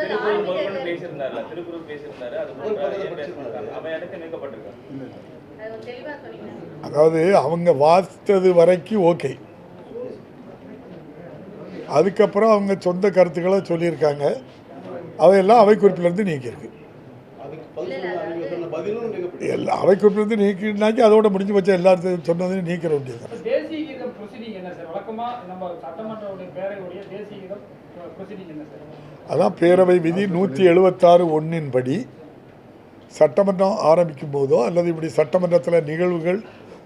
திருக்குறள் முதற்கொண்டு பேசியிருந்தாருல திருக்குறள் பேசியிருந்தாரு அது போன்ற ஏன் பேசியிருக்காங்க அவன் இடத்து நீக்கப்பட்டிருக்கான் அதாவது அவங்க வாசித்தது வரைக்கும் ஓகே. அதுக்கப்புறம் அவங்க சொந்த கருத்துக்களை சொல்லியிருக்காங்க. அவையெல்லாம் அவை குறிப்பிலிருந்து நீக்கியிருக்கு எல்லா அவை குறிப்பிலிருந்து நீக்கினாக்கி அதோட முடிஞ்சு வச்சா எல்லாத்தையும் சொன்னதையும் நீக்கிற வேண்டியது அதான் பேரவை விதி நூற்றி எழுபத்தாறு ஒன்றின் படி சட்டமன்றம் ஆரம்பிக்கும் போதோ அல்லது இப்படி சட்டமன்றத்தில் நிகழ்வுகள்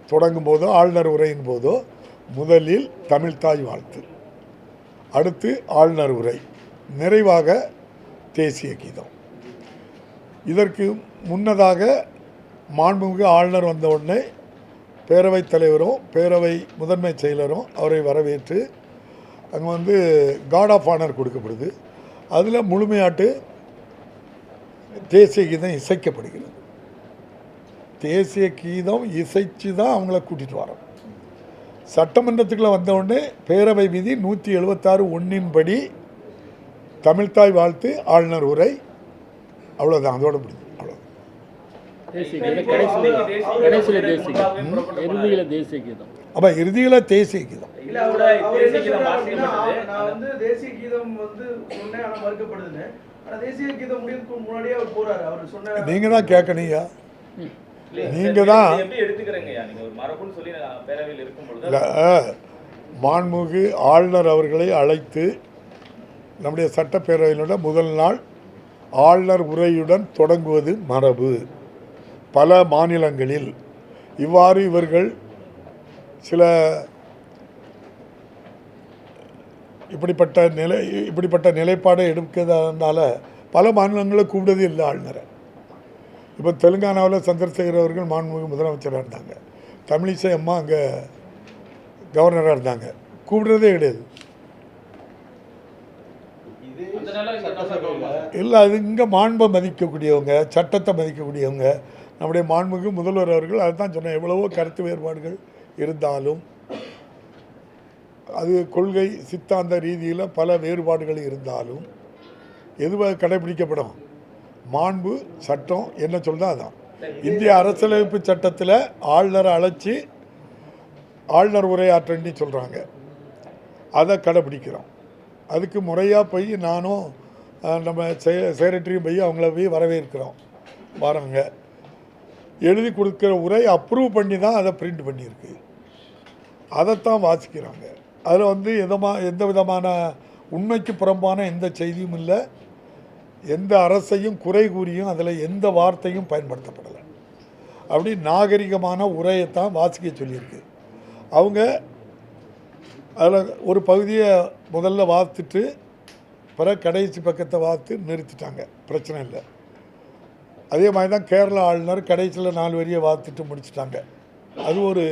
தொடங்கும் போதோ ஆளுநர் உரையின் போதோ முதலில் தமிழ்தாய் வாழ்த்து. அடுத்து ஆளுநர் உரை. நிறைவாக தேசிய கீதம். இதற்கு முன்னதாக மாண்புமிகு ஆளுநர் வந்த உடனே பேரவைத் தலைவரும் பேரவை முதன்மைச் செயலரும் அவரை வரவேற்று அங்கே வந்து கார்ட் ஆஃப் ஆனர் கொடுக்கப்படுது. அதில் முழுமையாட்டு தேசிய கீதம் இசைக்கப்படுகிறது. தேசிய கீதம் இசைச்சு தான் அவங்கள கூட்டிகிட்டு வரோம். சட்டமன்றத்துக்குள்ள வந்த உடனே பேரவை விதி நூற்றி எழுபத்தாறு ஒன்றின்படி தமிழ்தாய் வாழ்த்து ஆளுநர் உரை. அவ்வளோதான் அதோட முடியும் அவ்வளோ அப்போ இறுதியில் தேசிய கீதம். இல்ல அவர் என்ன சொல்றாரு. நான் வந்து தேசிய கீதம் வந்து சொன்னேன் ஆனா மறுக்கப்படுதுன்னு. ஆனா தேசிய கீதம் முடிவுக்கு முன்னாடியே அவர் போறாரு. அவர் சொன்ன நீங்கள் தான் கேட்கணுங்க நீங்க தான் எப்படி எடுத்துக்கிறீங்கய்யா நீங்க ஒரு மரபுன்னு சொல்லி நான் பேரவையில் இருக்கும் பொழுது இல்லை மாண்புமிகு ஆளுநர் அவர்களை அழைத்து நம்முடைய சட்டப்பேரவையினோட முதல் நாள் ஆளுநர் உரையுடன் தொடங்குவது மரபு. பல மாநிலங்களில் இவ்வாறு இவர்கள் சில இப்படிப்பட்ட நிலை இப்படிப்பட்ட நிலைப்பாடை எடுக்கிறதுனால பல மாநிலங்களை கூப்பிடுறதே இல்லை ஆளுநரை. இப்போ தெலுங்கானாவில் சந்திரசேகர் அவர்கள் மாண்புமிகு முதலமைச்சராக இருந்தாங்க. தமிழிசை அம்மா அங்கே கவர்னராக இருந்தாங்க. கூப்பிடுறதே கிடையாது. இல்லை அது இங்கே மாண்பை மதிக்கக்கூடியவங்க சட்டத்தை மதிக்கக்கூடியவங்க நம்முடைய மாண்புமிகு முதல்வர் அவர்கள் அதுதான் சொன்னேன் எவ்வளவோ கருத்து வேறுபாடுகள் இருந்தாலும் அது கொள்கை சித்தாந்த ரீதியில் பல வேறுபாடுகள் இருந்தாலும் எதுவாக கடைபிடிக்கப்படும் மாண்பு சட்டம் என்ன சொல்லுதோ அதான். இந்திய அரசியலமைப்பு சட்டத்தில் ஆளுநரை அழைச்சி ஆளுநர் உரையாற்றண்டி சொல்கிறாங்க அதை கடைபிடிக்கிறோம் அதுக்கு முறையாக போய் நானும் நம்ம செ செக்ரட்டரியும் போய் அவங்கள போய் வரவேற்கிறோம். வராங்க. எழுதி கொடுக்குற உரை அப்ரூவ் பண்ணி தான் அதை பிரிண்ட் பண்ணியிருக்கு. அதைத்தான் வாசிக்கிறாங்க. அதில் வந்து எதமா எந்த விதமான உண்மைக்கு புறம்பான எந்த செய்தியும் இல்லை. எந்த அரசையும் குறை கூறியும் அதில் எந்த வார்த்தையும் பயன்படுத்தப்படலை. அப்படி நாகரிகமான உரையைத்தான் வாசிக்க சொல்லியிருக்கு. அவங்க அதில் ஒரு பகுதியை முதல்ல வாத்துட்டு பிறகு கடைசி பக்கத்தை வாத்து நிறுத்திட்டாங்க. பிரச்சனை இல்லை. அதே மாதிரி தான் கேரள ஆளுநர் கடைசியில் நாலு வரியை வாத்துட்டு முடிச்சிட்டாங்க. அது ஒரு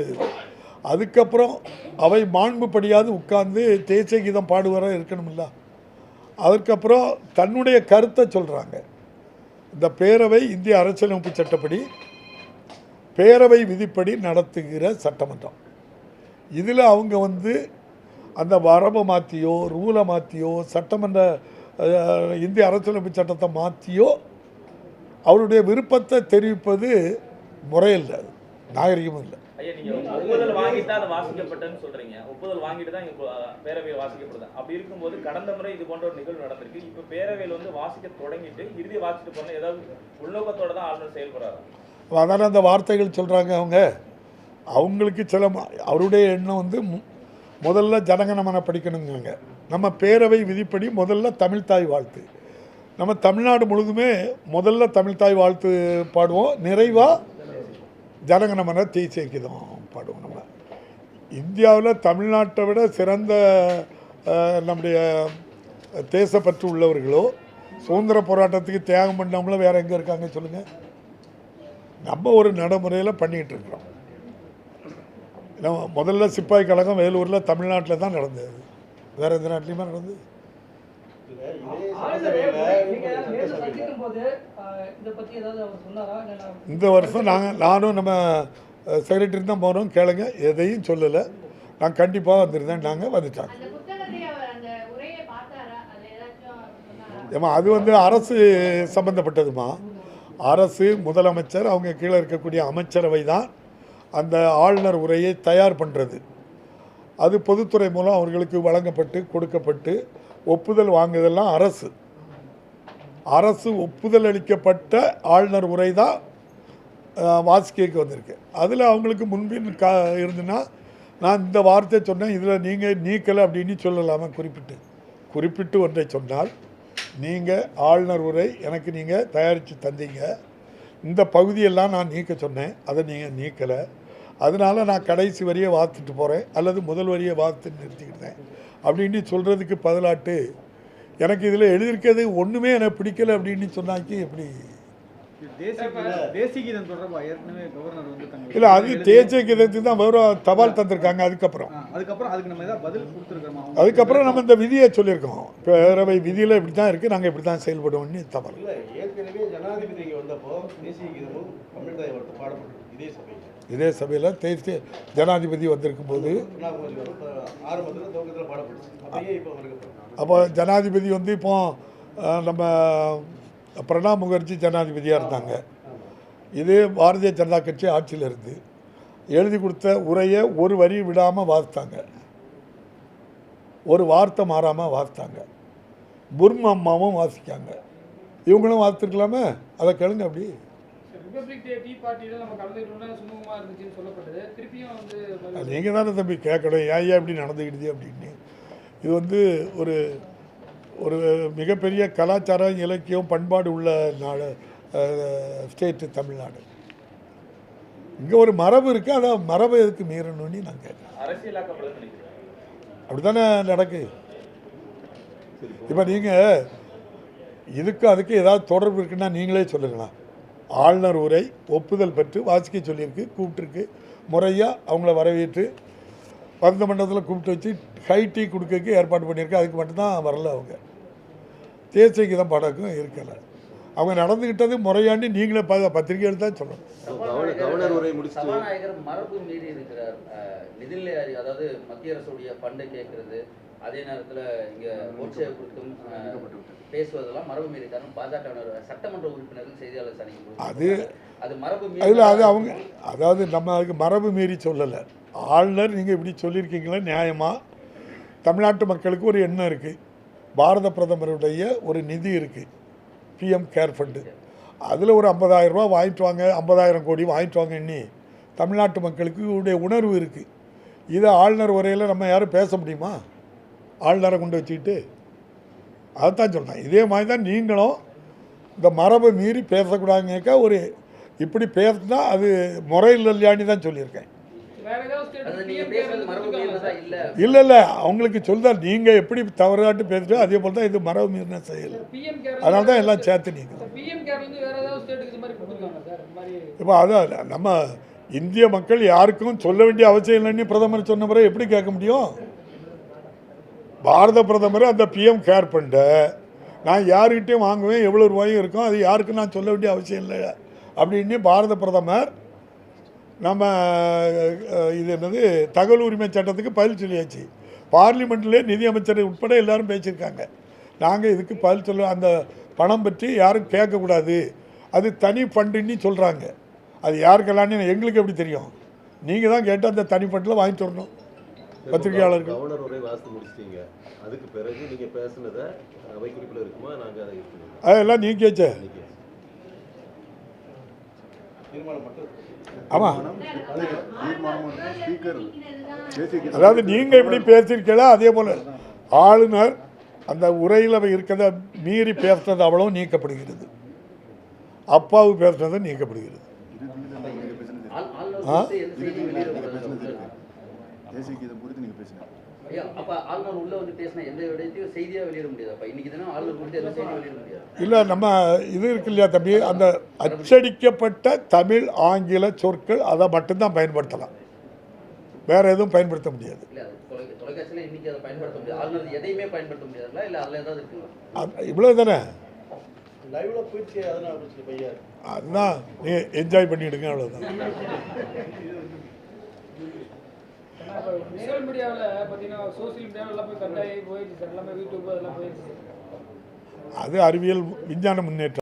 அதுக்கப்புறம் அவை மாண்புப்படியாவது உட்கார்ந்து தேசிய கீதம் பாடுவர இருக்கணுமில்ல. அதுக்கப்புறம் தன்னுடைய கருத்தை சொல்கிறாங்க இந்த பேரவை இந்திய அரசியலமைப்பு சட்டப்படி பேரவை விதிப்படி நடத்துகிற சட்டமன்றம். இதில் அவங்க வந்து அந்த வரம்பை மாற்றியோ ரூலை மாற்றியோ சட்டமன்ற இந்திய அரசியலமைப்பு சட்டத்தை மாற்றியோ அவருடைய விருப்பத்தை தெரிவிப்பது முறையில்லை. அது நாகரிகமும் இல்லை. ஐயா நீங்க ஒப்புதல் வாங்கிட்டு தான் அது வாசிக்கப்பட்டதுன்னு சொல்றீங்க. ஒப்புதல் வாங்கிட்டு தான் இங்க பேரவையில் வாசிக்கப்படுது. அப்படி இருக்கும்போது கடந்த முறை இது போன்ற ஒரு நிகழ்வு நடந்திருக்கு. இப்ப பேரவையில் வந்து வாசிக்க தொடங்கிட்டு இறுதி வாசிட்டு போன ஏதாவது உள்நோக்கத்தோட தான் ஆளுநர் செயல்படுறாரு? அதான அந்த வார்த்தைகள் சொல்கிறாங்க அவங்க. அவங்களுக்கு சில அவருடைய எண்ணம் வந்து முதல்ல ஜனகணமன படிக்கணுங்காங்க நம்ம பேரவை விதிப்படி முதல்ல தமிழ்தாய் வாழ்த்து. நம்ம தமிழ்நாடு முழுதுமே முதல்ல தமிழ்தாய் வாழ்த்து பாடுவோம். நிறைவாக ஜனகணமன தீ கீதம் பாடுவோம் நம்ம இந்தியாவில் தமிழ்நாட்டை விட சிறந்த நம்முடைய தேசப்பற்று உள்ளவர்களோ சுதந்திர போராட்டத்துக்கு தியாகம் பண்ணவங்களோ வேறு எங்கே இருக்காங்க சொல்லுங்கள் நம்ம ஒரு நடைமுறையில் பண்ணிக்கிட்டு இருக்கிறோம். முதல்ல சிப்பாய் கழகம் வேலூரில் தமிழ்நாட்டில் தான் நடந்தது. வேறு எந்த நாட்டிலையுமே நடந்தது. இந்த வருஷம் நாங்கள் நானும் நம்ம செக்ரட்டரி தான் போகிறோம் கேளுங்க. எதையும் சொல்லலை. நான் கண்டிப்பாக வந்திருந்தேன் நாங்கள் வந்துட்டாங்க அந்த புத்தகத்தை அவர் அந்த உரையை பார்த்தாரா? அதுல ஏதாச்சும் சொன்னாரா? ஏம்மா அது வந்து அரசு சம்பந்தப்பட்டதுமா அரசு முதலமைச்சர் அவங்க கீழே இருக்கக்கூடிய அமைச்சரவை தான் அந்த ஆளுநர் உரையை தயார் பண்ணுறது அது பொதுத்துறை மூலம் அவர்களுக்கு வழங்கப்பட்டு கொடுக்கப்பட்டு ஒப்புதல் வாங்குதெல்லாம் அரசு. அரசு ஒப்புதல் அளிக்கப்பட்ட ஆளுநர் உரை தான் வாசிக்கைக்கு வந்திருக்கு. அதில் அவங்களுக்கு முன்பின் கா இருந்துன்னா நான் இந்த வார்த்தை சொன்னேன் இதில் நீங்கள் நீக்கலை அப்படின்னு சொல்லலாமா? குறிப்பிட்டு. குறிப்பிட்டு ஒன்றை சொன்னால் நீங்கள் ஆளுநர் உரை எனக்கு நீங்கள் தயாரித்து தந்தீங்க. இந்த பகுதியெல்லாம் நான் நீக்க சொன்னேன் அதை நீங்கள் நீக்கலை. அதனால நான் கடைசி வரியை வாத்துட்டு போகிறேன் அல்லது முதல் வரியை வாத்து நிறுத்திக்கிட்டேன். அப்படின்னு சொல்கிறதுக்கு பதிலாட்டு எனக்கு இதில் எழுதியிருக்கிறது ஒன்றுமே எனக்கு பிடிக்கல அப்படின்னு சொன்னாக்கி எப்படி? இல்லை அது தேசிய கீதத்துக்கு தான் வெறும் தபால் தந்திருக்காங்க அதுக்கப்புறம். அதுக்கப்புறம் அதுக்கு நம்ம ஏதாவது பதில் கொடுத்துருக்கோமா அதுக்கப்புறம் நம்ம இந்த விதியை சொல்லியிருக்கோம். பேரவை விதியில் இப்படி தான் இருக்குது நாங்கள் இப்படி தான் செயல்படுவோம்னு இல்ல ஏற்கனவே ஜனாதிபதி இங்க வந்தப்போ தேசிய கீதமும் தமிழ்தாய் பாடப்பட்டது இதே சபையில். இதே சபையில் தேசிய ஜனாதிபதி வந்திருக்கும் போது அப்போ ஜனாதிபதி வந்து இப்போ நம்ம பிரணாப் முகர்ஜி ஜனாதிபதியாக இருந்தாங்க. இதே பாரதிய ஜனதா கட்சி ஆட்சியில் இருந்து எழுதி கொடுத்த உரையை ஒரு வரி விடாமல் வாசித்தாங்க. ஒரு வார்த்தை மாறாமல் வாசித்தாங்க. புர்மா அம்மாவும் வாசிக்காங்க. இவங்களும் வாசித்திருக்கலாமே? அதை கேளுங்க அப்படி. ரிபப்ளிக் டே டீ பார்ட்டியில நம்ம கலந்துக்கிட்டோம்னா சுமூகமா இருந்துச்சுன்னு சொல்லப்பட்டது. திருப்பியும் வந்து நீங்கள் தானே தம்பி கேட்கணும்? ஏன் ஏன் இப்படி நடந்துக்கிடுது அப்படின்னு. இது வந்து ஒரு ஒரு மிகப்பெரிய கலாச்சாரம் இலக்கியம் பண்பாடு உள்ள நாடு ஸ்டேட்டு தமிழ்நாடு. இங்கே ஒரு மரபு இருக்குது அதை மரபை எதுக்கு மீறணும்னு நான் கேட்குறேன். அப்படி தானே நடக்கு? இப்போ நீங்கள் இதுக்கு அதுக்கு ஏதாவது தொடர்பு இருக்குன்னா நீங்களே சொல்லுங்களா ஆளுநர் உரை ஒப்புதல் பெற்று வாசிக்க சொல்லியிருக்கு கூப்பிட்டுருக்கு. முறையாக அவங்கள வரவேற்று பந்த மண்டபத்தில் கூப்பிட்டு வச்சு ஹை டீ கொடுக்கறதுக்கு ஏற்பாடு பண்ணியிருக்கு. அதுக்கு மட்டும்தான் வரல அவங்க. தேசிய கீதம் பாடக்கும் இருக்கலை. அவங்க நடந்துக்கிட்டது முறையாண்டி நீங்களே ப பத்திரிக்கை எடுத்தா சொல்லணும். கவர்னர் உரை சபாநாயகர் மரபு மீறி இருக்கிறார். நிதிநிலை அறி- அதாவது மத்திய அரசுடைய ஃபண்டை கேட்கறது அதே நேரத்துல இங்க ஓட்சே குறித்தும் அஹ், பேசுவதெல்லாம் மரபு மீறி காரணம் பாஜக சட்டமன்ற உறுப்பினர்கள் செய்தியாளர் சந்திக்கும் அது அது மரபு அதில் அது அவங்க அதாவது நம்ம அதுக்கு மரபு மீறி சொல்லலை. ஆளுநர் நீங்கள் இப்படி சொல்லியிருக்கீங்களே? நியாயமாக தமிழ்நாட்டு மக்களுக்கு ஒரு எண்ணம் இருக்குது பாரத பிரதமருடைய ஒரு நிதி இருக்குது பிஎம் கேர் ஃபண்டு. அதில் ஒரு 50000 ரூபா வாங்கிட்டு வாங்க ஐம்பதாயிரம் கோடி வாங்கிட்டு வாங்க எண்ணி தமிழ்நாட்டு மக்களுக்கு உடைய உணர்வு இருக்குது இதை ஆளுநர் உரையில் நம்ம யாரும் பேச முடியுமா? ஆளுநரை கொண்டு வச்சுக்கிட்டு? அதைத்தான் சொல்கிறேன் இதே மாதிரி தான் நீங்களும் இந்த மரபை மீறி பேசக்கூடாதுங்க ஒரு இப்படி பேசினா அது முறையில் இல்லையான்னு தான் சொல்லியிருக்கேன். இல்ல? இல்லை இல்லை. அவங்களுக்கு சொல்லுதா நீங்கள் எப்படி தவறாட்டு பேசுகிறோ அதே போல் தான் இது மரபு மீறின செயல். பிஎம் கேர் அதனால தான் எல்லாம் சேர்த்து நீங்கள் பிஎம் கேர்ல இருந்து வேற ஏதாவது ஸ்டேட்டுக்கு இது மாதிரி கொடுத்துருக்காங்க சார் இந்த மாதிரி. இப்போ அதான் நம்ம இந்திய மக்கள் யாருக்கும் சொல்ல வேண்டிய அவசியம் இல்லைன்னு பிரதமர் சொன்ன பிறகு எப்படி கேட்க முடியும்? பாரத பிரதமர் அந்த பிஎம் கேர் ஃபண்டை நான் யார்கிட்டையும் வாங்குவேன் எவ்வளோ ரூபாயும் இருக்கும் அது யாருக்கும் நான் சொல்ல வேண்டிய அவசியம் இல்லை அப்படின்னு பாரத பிரதமர் நம்ம இது என்னது தகவல் உரிமை சட்டத்துக்கு பதில் சொல்லியாச்சு. பார்லிமெண்ட்லேயே நிதியமைச்சர் உட்பட எல்லாரும் பேசியிருக்காங்க. நாங்கள் இதுக்கு பதில் சொல்ல அந்த பணம் பற்றி யாரும் கேட்கக்கூடாது. அது தனி ஃபண்டுன்னு சொல்கிறாங்க அது யாருக்கெல்லாம்னு எங்களுக்கு எப்படி தெரியும்? நீங்கள் தான் கேட்டு அந்த தனி ஃபண்டில் வாங்கி வரணும். பத்திரிகையாளர்கள். கவர்னர் உரை வாசித்து முடிச்சிட்டீங்க. அதுக்கு பிறகு நீங்க பேசுனதை அவை குறிப்பில் இருக்குமா நாங்க அதை அதெல்லாம் மட்டும் இருக்கு. ஆமாம் அதாவது நீங்கள் எப்படி பேசியிருக்கீங்களோ அதே போல் ஆளுநர் அந்த உரையில் இருக்கிறத மீறி பேசுனது அவ்வளவு நீக்கப்படுகிறது. அப்பாவு பேசுனது நீக்கப்படுகிறது. ஆ? குறித்து எந்த செய்தியும் வெளியிடக்கூடாது தேசிய கீதம் குறித்து நீங்க பேசினீங்க இல்லை நம்ம இது இருக்கு இல்லையா தம்பி? அந்த அச்சடிக்கப்பட்ட தமிழ் ஆங்கில சொற்கள் அதை மட்டும்தான் பயன்படுத்தலாம். வேற எதுவும் பயன்படுத்த முடியாது. இல்ல அது தொலை தொலைக்காட்சியில இன்னைக்கு அதை பயன்படுத்த முடியாது. ஆளுநர் எதையுமே பயன்படுத்த முடியாதுல்ல இல்ல அதுல ஏதாவது இருக்குங்களா? அது இவ்வளோ தானே? அதுதான் நீ என்ஜாய் பண்ணிடுங்க அவ்வளோதான் சோசியல் மீடியாவில் பார்த்தீங்கன்னா சோசியல் மீடியாவில் எல்லாம் போய் கட்டாயி போயிடுச்சு சார். எல்லாமே யூடியூப் அதெல்லாம் போயிடுச்சு அது அறிவியல் விஞ்ஞான முன்னேற்றம்.